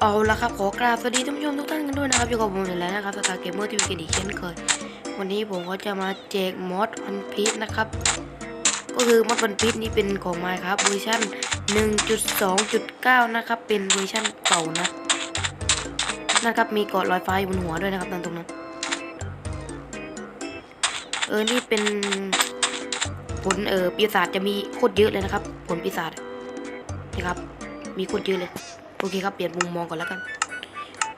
เอาละครับขอกราบสวัสดีท่านผู้ชมทุกท่านกันด้วยนะครับอยู่กับผมอีกแล้วนะครับสตาร์เกมเมอร์ทีวีกันอีกเช่นเคย วันนี้ผมก็จะมาแจกมอดวันพีชนะครับ ก็คือมอดวันพีชนี้เป็นของไมค์ครับเวอร์ชัน1.2.9 นะครับ เป็นเวอร์ชันเก่านะนะครับมีเกาะลอยฟ้าอยู่บนหัวด้วยนะครับตรงตรงนั้นเออนี่เป็นผลเออปีศาจจะมีโคตรเยอะเลยนะครับ ผลปีศาจนะครับ มีโคตรเยอะเลย โอเคครับ เปลี่ยนมุมมองก่อนแล้วกัน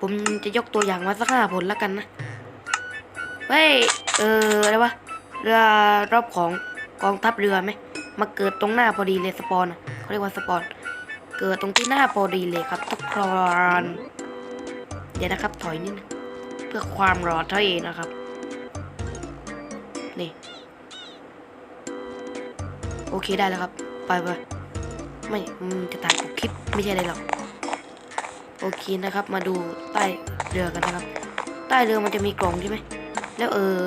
ผมจะยกตัวอย่างมาสักห้าผลแล้วกันนะ เฮ้ย เอออะไรวะ เรือรอบของกองทัพเรือไหม มาเกิดตรงหน้าพอดีเลยสปอนเขาเรียกว่าสปอน เกิดตรงที่หน้าพอดีเลยครับทุกคนเดี๋ยวนะครับ ถอยนิดนึงเพื่อความรอดเท่าเองนะครับ นี่ โอเคได้แล้วครับ ไปไป ไม่จะถ่ายคลิปไม่ใช่อะไรหรอกโอเคนะครับ มาดูใต้เรือกันนะครับ ใต้เรือมันจะมีกล่องใช่ไหมแล้วเออ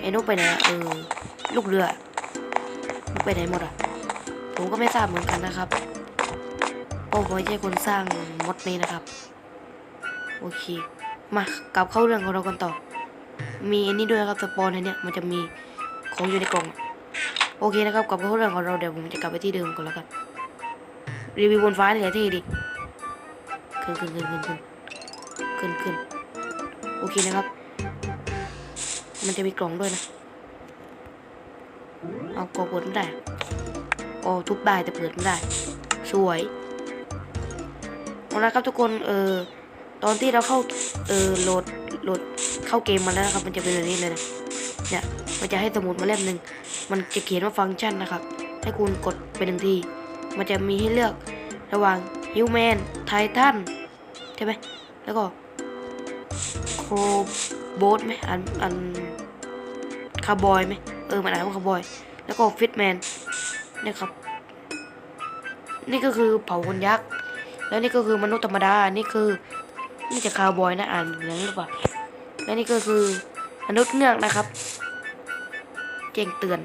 ไอ้นกไปไหนเออลูกเรือมันไปไหนหมดอะผมก็ไม่ทราบเหมือนกันนะครับโอ้ผมไม่ใช่คนสร้างมดนี้นะครับ โอเค มากลับเข้าเรื่องของเรากันต่อ มีอันนี้ด้วยนะครับสปอนอันเนี้ยมันจะมีของอยู่ในกล่อง โอเคนะครับกลับเข้าเรื่องของเราเดี๋ยวผมจะกลับไปที่เดิมก่อนแล้วกัน รีวิวบนฟ้าเนี่ยที่ดิขึ้นขึ้นขึ้นขึ้นขึ้นขึ้นขึ้นโอเคนะครับ มันจะมีกล่องด้วยนะ เอากล่องเปิดไม่ได้อ๋อทุบได้แต่เปิดไม่ได้ สวยเอาละครับทุกคน เออตอนที่เราเข้า เออโหลด โหลด เข้าเกมมาแล้วนะครับ มันจะเป็นแบบนี้เลยนะ เนี่ย มันจะให้สมุดมาเล่มหนึ่ง มันจะเขียนว่าฟังก์ชันนะครับ ให้คุณกดไปหนึ่งที มันจะมีให้เลือกระหว่างฮิวแมนไททันใช่ไหมแล้วก็โครโบสไหมอันอันคาร์บอยไหมเออมันอ่านว่าคาร์บอย แล้วก็ฟิตแมนนะครับ นี่ก็คือเผ่าคนยักษ์ แล้วนี่ก็คือมนุษย์ธรรมดา นี่คือนี่จะคาร์บอยนะอ่านอย่างนั้หรือเปล่า และนี่ก็คือมนุษย์เงือกนะครับแจ้งเตือน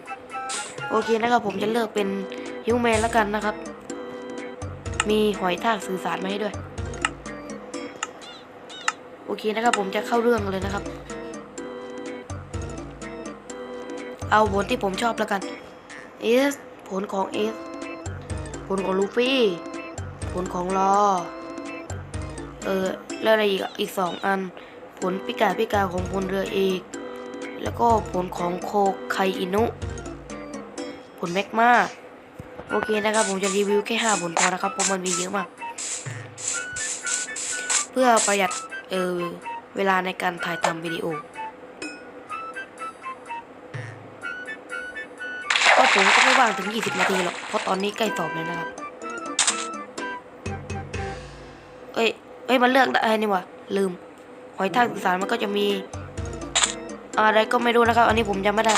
โอเคนะครับผมจะเลือกเป็น ฮิวแมนแล้วกันนะครับ มีหอยทากสื่อสารมาให้ด้วย โอเคนะครับผมจะเข้าเรื่องเลยนะครับ เอาผลที่ผมชอบแล้วกัน S ผลของ S ผลของลูฟี่ผลของรอเออแล้วอะไรอีกอะอีกสองอัน ผลพิกาพิกาของพลเรือเอกแล้วก็ผลของโคไคอินุผลแมกมา โอเคนะครับผมจะรีวิวแค่ห้าผลพอนะครับเพราะมันมีเยอะมาก เพื่อประหยัดเออเวลาในการถ่ายทำวิดีโอก็ผมก็ไม่ว่างถึง 20 นาทีหรอก เพราะตอนนี้ใกล้สอบแล้วนะครับ เอ้ย เอ้ย มันเลือกได้นี่ว่าลืม หอยทากสื่อสารมันก็จะมี อะไรก็ไม่รู้นะครับ อันนี้ผมจำไม่ได้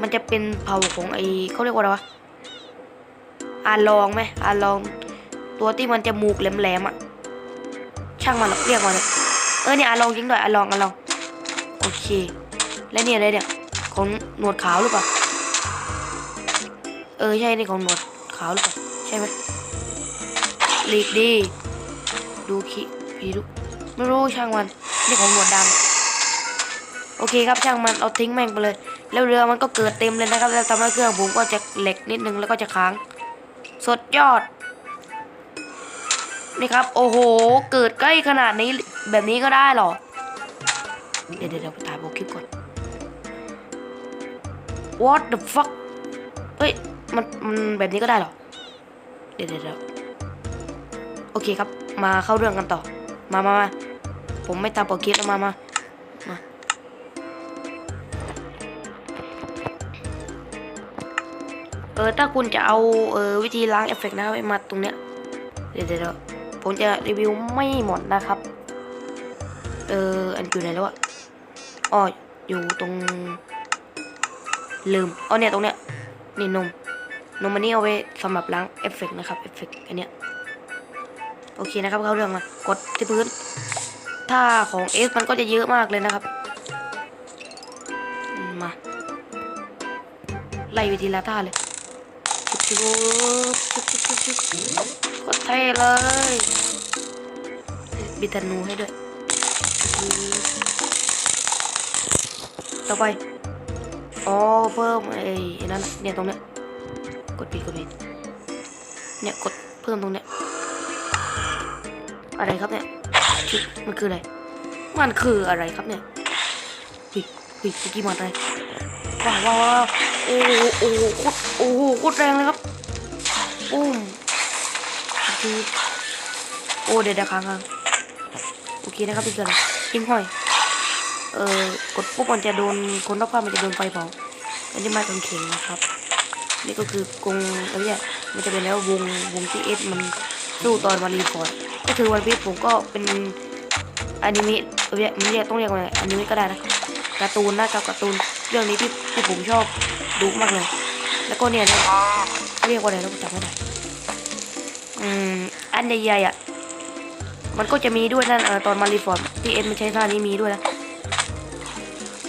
มันจะเป็นเผ่าของไอเขาเรียกว่าอะไรวะ อาลองไหมอาลอง ตัวที่มันจะมูกแหลมๆอะ ช่างมันหรอกเรียกมาเลยเออเนี่ยอาลองจริงด้วยอาลองอาลอง โอเค และเนี่ยอะไรเนี่ย ของหนวดขาวหรือเปล่า เออใช่นี่ของหนวดขาวหรือเปล่า ใช่ไหมหลีกดี ดูคิพีดูไม่รู้ช่างมัน นี่ของหนวดดำโอเคครับช่างมันเอาทิ้งแม่งไปเลยแล้วเรือมันก็เกิดเต็มเลยนะครับแล้วทำให้เครื่องผมก็จะเหล็กนิดนึงแล้วก็จะค้าง สดยอด นี่ครับ โอ้โห เกิดใกล้ขนาดนี้แบบนี้ก็ได้เหรอ เดี๋ยวเดี๋ยวเดี๋ยวไปถ่ายโบคลิปก่อน What the fuck เอ้ย มัน มันแบบนี้ก็ได้เหรอเดี๋ยวเดี๋ยวเดี๋ยวโอเคครับ มาเข้าเรื่องกันต่อ มามามาผมไม่ตามโปรคลิปแล้วมามามา เออถ้าคุณจะเอาเออวิธีล้างเอฟเฟกต์นะครับไอ้มาตรงเนี้ยเดี๋ยวเดี๋ยวผมจะรีวิวไม่หมดนะครับ เอออันอยู่ไหนแล้วอะอ๋ออยู่ตรงลืมอ๋อเนี่ยตรงเนี้ยนี่นมนมอันนี้เอาไว้สำหรับล้างเอฟเฟกต์นะครับเอฟเฟกต์อันเนี้ยโอเคนะครับเข้าเรื่องมากดที่พื้น ถ้าของเอสมันก็จะเยอะมากเลยนะครับมาไล่ไปทีละท่าเลย ชุบชุบชุบชุบชุบชุบก็เท่เลยบิธนูให้ด้วย ต่อไป อ๋อ เพิ่มไอ้นั่นเนี่ยตรงเนี้ย กดปิดกดปิดเนี่ยกดเพิ่มตรงเนี้ย อะไรครับเนี่ยชมันคืออะไร มันคืออะไรครับเนี่ย เฮ้ยเฮ้ยเมื่อกี้มันอะไรว้าวว้าวว้าว โอ้โหโอ้โหโคตรโอ้โหโคตรแรงเลยครับปุ้มคือโอ้เดี๋ยวเดี๋ยวค้างค้างโอเคนะครับพี่เกินทิ้งห้อย เอ่อกดปุ๊บมันจะโดนคนรอบข้างมันจะโดนไฟเผาอันนี้ม้กางเขนนะครับ นี่ก็คือกงแล้วเนี่ยมันจะเป็นแล้ววงวงที่เอสมันสู้ตอนวันรีพอร์ตก็คือวันพีชผมก็เป็นอนิเมะเออเนี่ยมันเรียกต้องเรียกว่าอนิเมะก็ได้นะการ์ตูนหน้ากับการ์ตูน เรื่องนี้ที่ที่ผมชอบดูมากเลย แล้วก็เนี่ยเนี่ยเรียกว่าอะไรเราจำไม่ได้อืมอันใหญ่ๆอะมันก็จะมีด้วยนั่นเออตอนมารีฟอร์ตที่เอสมันใช้ท่านี้มีด้วยนะ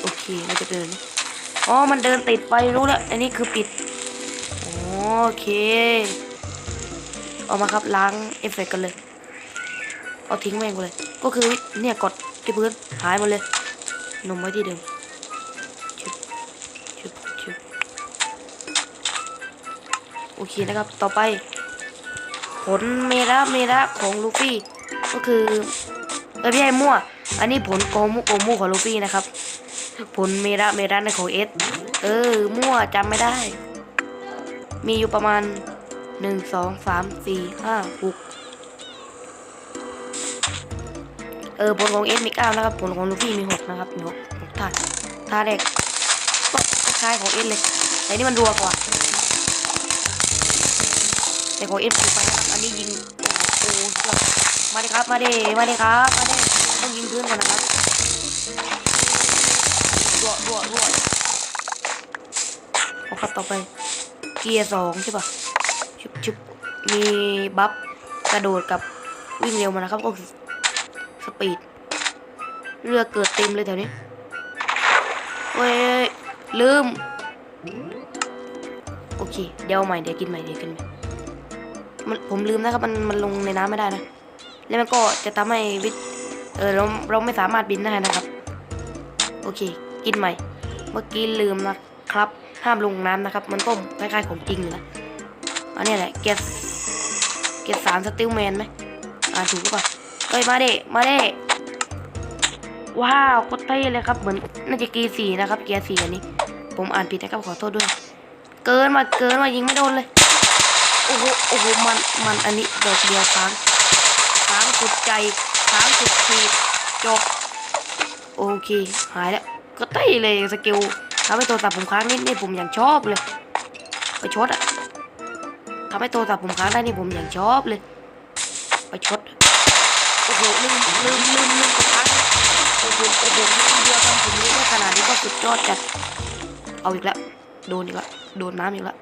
โอเคมันจะเดินอ๋อมันเดินติดไปรู้แล้วอันนี้คือปิดโอเคเอามาครับล้างเอฟเฟกต์กันเลยเอาทิ้งแม่งไปเลย ก็คือเนี่ยกดที่พื้นหายหมดเลยนมไว้ที่เดิม โอเคนะครับ ต่อไป ผลเมระเมระของลูฟี่ ก็คือเออพี่ไอ้มั่ว อันนี้ผลโกมุโกมุของลูฟี่นะครับ ผลเมระเมระในของเอสเออ มั่วจำไม่ได้ มีอยู่ประมาณหนึ่งสองสามสี่ห้าหกเออผลของเอสมีเก้านะครับผลของลูฟี่มีหกนะครับมีหกหกท่าท่าแรกก็คล้ายของเอสเลยแต่นี่มันรัวกว่า แต่ของเอสเป็นไฟนะครับอันนี้ยิงโอ้โหเชื่อมาดิครับมาดิมาดิครับมาดิต้องยิงพื้นก่อนนะครับรัวรัวรัวเอาครับต่อไป เกียร์สองใช่ปะชุบชุบมีบัฟกระโดดกับวิ่งเร็วมานะครับก็คือสปีดเรือเกิดเต็มเลยแถวนี้เว้ยลืม โอเค เดี๋ยวใหม่เดี๋ยวกินใหม่เดี๋ยวกินใหม่ มันผมลืมนะครับมันมันลงในน้ำไม่ได้นะ แล้วมันก็จะทำให้วิทเออเราเราไม่สามารถบินได้นะครับ โอเค กินใหม่ เมื่อกี้ลืมนะครับ ห้ามลงน้ำนะครับ มันก็คล้ายๆของจริงลยนะอันนี้แหละเกสเกสสามสติลแมนไหมอ่านถูกหรือเปล่าเฮ้ยมาเด้มาเด้ว้าวโคตรเท่เลยครับเหมือนน่าจะเกียร์สี่นะครับ เกียร์สี่อันนี้ ผมอ่านผิดนะครับขอโทษด้วย เกินมาเกินมายิงไม่โดนเลย โอ้โหโอ้โหมันมันอันนี้ดอกเดียวค้างค้างสุดใจค้างสุดขีดจบโอเคหายแล้วก็เต้เลยสกิลทำให้โทรศัพท์ผมค้างนิดนี่ผมอย่างชอบเลยไปชดอะทำให้โทรศัพท์ผมค้างได้นี่ผมอย่างชอบเลยไปชดโอ้โหลืมลืมลืมลืมค้างโอ้โหโอ้โหทีเดียวทำผมนี้ได้ขนาดนี้ก็สุดยอดจัดเอาอีกแล้วโดนอีกแล้วโดนน้ำอีกแล้ว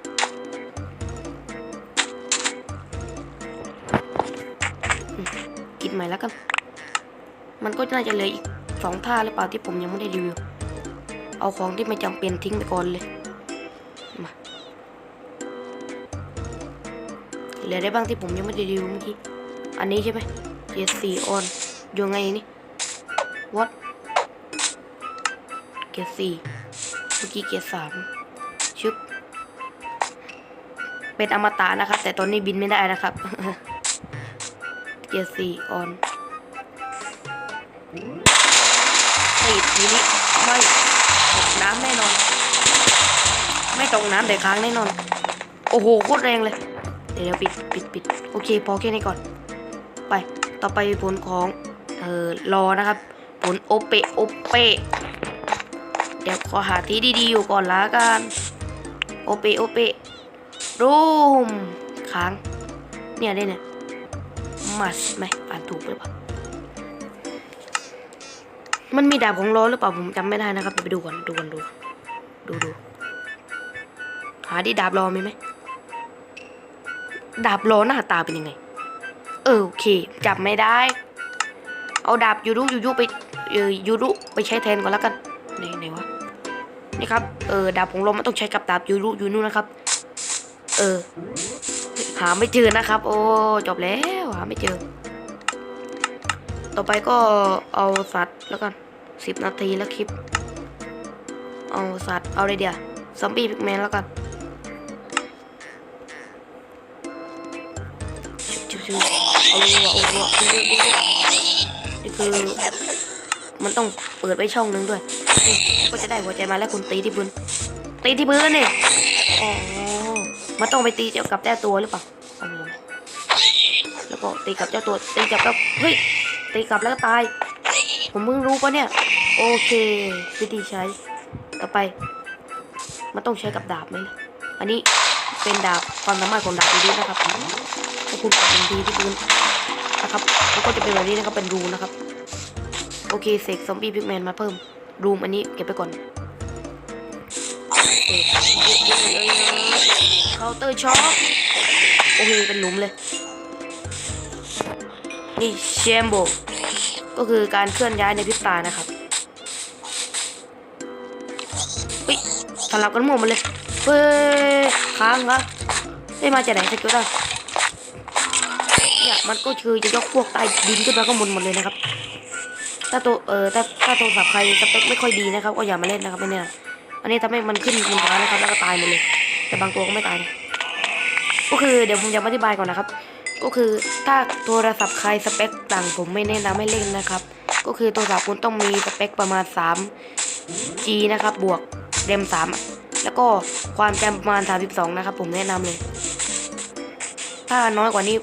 ใหม่แล้วกัน มันก็น่าจะเลืออีกสองท่าหรือเปล่าที่ผมยังไม่ได้รีวิว เอาของที่ไม่จำเป็นทิ้งไปก่อนเลย มาเหลือได้บ้างที่ผมยังไม่ได้รีวิวเมื่อกี้ อันนี้ใช่ไหมเกียร์สี่ออนอยู่ไงนี่ what เกียร์สี่เมื่อกี้เกียร์สามชึบเป็นอมตะนะครับ แต่ตอนนี้บินไม่ได้นะครับ เกียร์สี่ออนติดทีนี้ไม่ตกน้ำแน่นอน ไม่ตกน้ำแต่ค้างแน่นอน โอ้โหโคตรแรงเลย เดี๋ยวปิดปิดปิดโอเคพอแค่นี้ก่อน ไปต่อไปผลของเอ่อรอนะครับ ผลโอเปโอเปเดี๋ยวขอหาที่ดีๆอยู่ก่อนละกันโอเปโอเปรูมค้างเนี่ยได้เนี่ย มัสไหมอ่านถูกหรือเปล่ามันมีดาบของล้อหรือเปล่าผมจำไม่ได้นะครับไปดูก่อนดูก่อนดูดูดูหาดิดาบล้อมีไหมดาบล้อหน้าตาเป็นยังไง เออโอเคจับไม่ได้ เอาดาบยูรุยูยุไปเออยูรุไปใช้แทนก่อนแล้วกันไหนไหนวะนี่ครับเออดาบของลมมันต้องใช้กับดาบยูรุยูนุนะครับ เออ หาไม่เจอนะครับ โอ้จบแล้วหาไม่เจอ ต่อไปก็เอาสัตว์แล้วกันสิบนาทีแล้วคลิป เอาสัตว์เอาอะไรเดียวซอมบี้พิกแมนแล้วกันชิวๆเอาวัวเอาวัวเอนี่คือมันต้องเปิดไว้ช่องนึงด้วย ก็จะได้หัวใจมาแล้วคุณตีที่พื้นตีที่พื้นนี่ มันต้องไปตีเจ้ากับเจ้าตัวหรือเปล่าแล้วก็ตีกับเจ้าตัวตีกับกับเฮ้ยตีกลับแล้วก็ตาย ผมเพิ่งรู้ปะเนี่ย โอเควิธีใช้ต่อไป มันต้องใช้กับดาบไหมอันนี้เป็นดาบความสามารถของดาบดีนะครับถ้าคุณกดทันทีที่พื้นนะครับแล้วก็จะเป็นแบบนี้นะครับเป็นรูนะครับ โอเคเสกซอมบี้พิกแมนมาเพิ่มรูมอันนี้เก็บไปก่อน เคาน์เตอร์ช็อคโอเคเป็นหลุมเลยนี่แชมโบก็คือการเคลื่อนย้ายในพริบตานะครับเฮ้ยสลับกันหมดมาเลยเฮ้ยค้างครับได้มาจากไหนสกิลได้เนี่ยมันก็คือจะยกพวกใต้ดินขึ้นมาข้างบนหมดเลยนะครับถ้าตัวเออถ้าถ้าโทรศัพท์ใครสเปคไม่ค่อยดีนะครับก็อย่ามาเล่นนะครับไม่เนี่ย อันนี้ทำให้มันขึ้นบนฟ้านะครับแล้วก็ตายหมดเลยแต่บางตัวก็ไม่ตายนะก็คือเดี๋ยวผมจะอธิบายก่อนนะครับ ก็คือถ้าโทรศัพท์ใครสเปคต่างผมไม่แนะนำให้เล่นนะครับ ก็คือโทรศัพท์คุณต้องมีสเปคประมาณ 3 G นะครับ บวกเรม3 แล้วก็ความจำประมาณ 32 นะครับ ผมแนะนำเลย ถ้าน้อยกว่านี้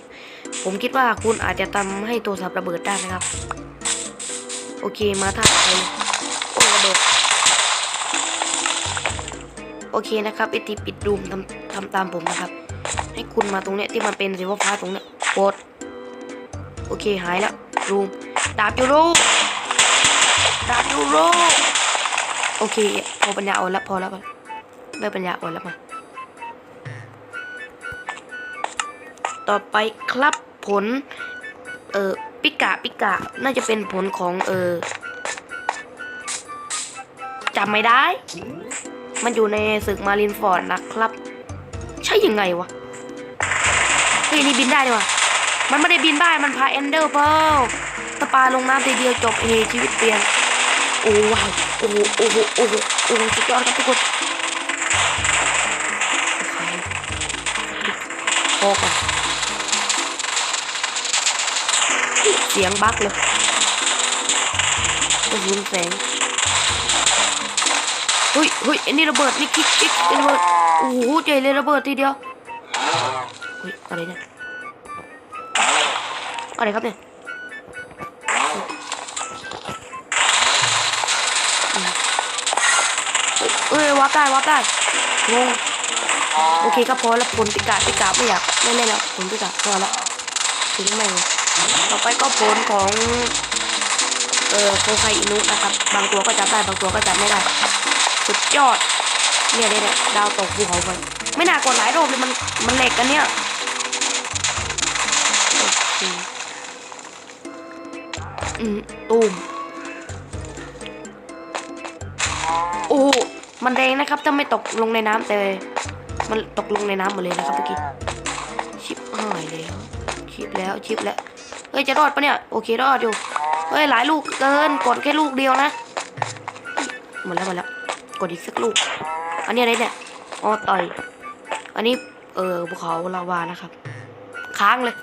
ผมคิดว่าคุณอาจจะทำให้โทรศัพท์ระเบิดได้นะครับ โอเคมาท่าไปโอ้ระเบิด โอเคนะครับไอทีปิดรูมทำทำตามผมนะครับ ให้คุณมาตรงเนี้ยที่มันเป็นสีฟ้าตรงเนี้ยกดโอเคหายแล้วรูมดาบยูโรดาบยูโรโอเคพอปัญญาอ่อนแล้วพอแล้วพอไม่ปัญญาอ่อนแล้วมาต่อไปครับผล เอ่อปิกะปิกะน่าจะเป็นผลของเออจำไม่ได้ มันอยู่ในศึกมารินฟอร์ดนะครับ ใช่ยังไงวะเฮ้ยนี่บินได้ด้วยวะมันไม่ได้บินได้ มันพาเอนเดอร์เพลตะปาลงน้ำทีเดียวจบเฮชีวิตเปลี่ยน โอ้ว้าวโอ้โหโอ้โหโอ้โหโอ้โหสุดยอดครับทุกคนโอเคพอก่อนเสียงบั๊กเลยกระสุนแสง เฮ้ยเฮ้ยอันนี้ระเบิดนี่คิกคิกระเบิดโอ้โหใจเลยระเบิดทีเดียวเฮ้ยอะไรเนี่ยอะไรครับเนี่ยเฮ้ยเอ้ยวับได้วับได้งงโอเคก็พอแล้วผลปิกาปิกาไม่อยากไม่เล่นแล้วผลปิกาพอแล้วทิ้งแม่งเลยต่อไปก็ผลของเอ่อโคไคอินุนะครับ บางตัวก็จับได้บางตัวก็จับไม่ได้ สุดยอดเนี่ยเนี่ยเนี่ยดาวตกภูเขาไฟไม่น่ากดหลายรอบเลยมันมันเหล็กกันเนี่ยโอเคอืมตูมโอ้มันแดงนะครับถ้าไม่ตกลงในน้ำแต่ มันตกลงในน้ำหมดเลยนะครับเมื่อกี้ชิปหายแล้วชิปแล้วชิปแล้วเฮ้ยจะรอดปะเนี่ยโอเครอดอยู่เฮ้ยหลายลูกเกินกดแค่ลูกเดียวนะหมดแล้วหมดแล้ว กดอีกสักลูก อันนี้อะไรเนี่ยอ๋อต่อย อันนี้เออภูเขาลาวานะครับ ค้างเลย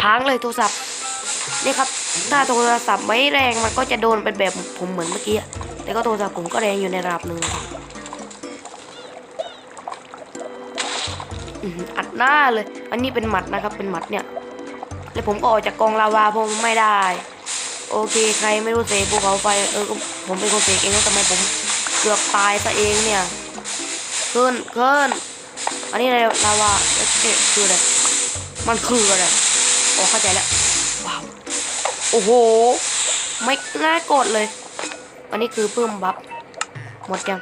ค้างเลยโทรศัพท์ นี่ครับ ถ้าโทรศัพท์ไม่แรงมันก็จะโดนเป็นแบบผมเหมือนเมื่อกี้แต่ก็โทรศัพท์ผมก็แรงอยู่ในระดับหนึ่งครับอัดหน้าเลย อันนี้เป็นหมัดนะครับ เป็นหมัดเนี่ย แล้วผมก็ออกจากกองลาวาเพราะผมไม่ได้ โอเค ใครไม่รู้เสกภูเขาไฟ เออ ผมเป็นคนเสกเองแล้วทำไมผม กือบตายซะเองเนี่ยขึ้นขึ้นอันนี้อะไรลาวาเอ๊ะเอคืออะไรมันคืออะไรโอ้เข้าใจแล้วว้าวโอ้โหไม่น่ากดเลย อันนี้คือเพิ่มบัฟหมดยัง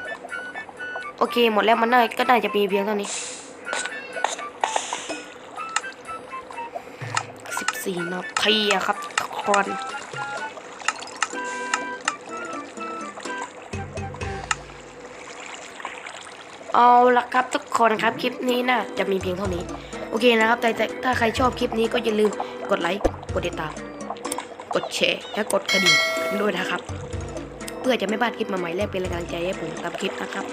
โอเคหมดแล้วมันน่าก็น่าจะมีเพียงเท่านี้สิบสี่นาทีครับทุกคน เอาละครับทุกคนครับคลิปนี้นะจะมีเพียงเท่านี้ โอเคนะครับแต่ถ้าใครชอบคลิปนี้ก็อย่าลืมกดไลค์กดติดตาม กดแชร์และกดกระดิ่งด้วยนะครับ เพื่อจะไม่พลาดคลิปใหม่ๆและเป็นแรงกำลังใจให้ผมทำคลิปนะครับ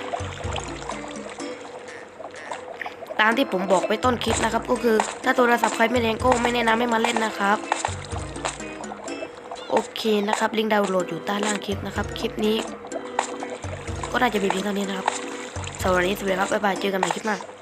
ตามที่ผมบอกไปต้นคลิปนะครับ ก็คือถ้าโทรศัพท์ใครไม่แรงก็ไม่แนะนำให้มาเล่นนะครับโอเคนะครับลิงก์ดาวน์โหลดอยู่ใต้ล่างคลิปนะครับ คลิปนี้ ก็น่าจะมีเพียงเท่านี้นะครับ สวัสดีสวัสดีครับบ๊ายบายเจอกันใหม่คลิปหน้า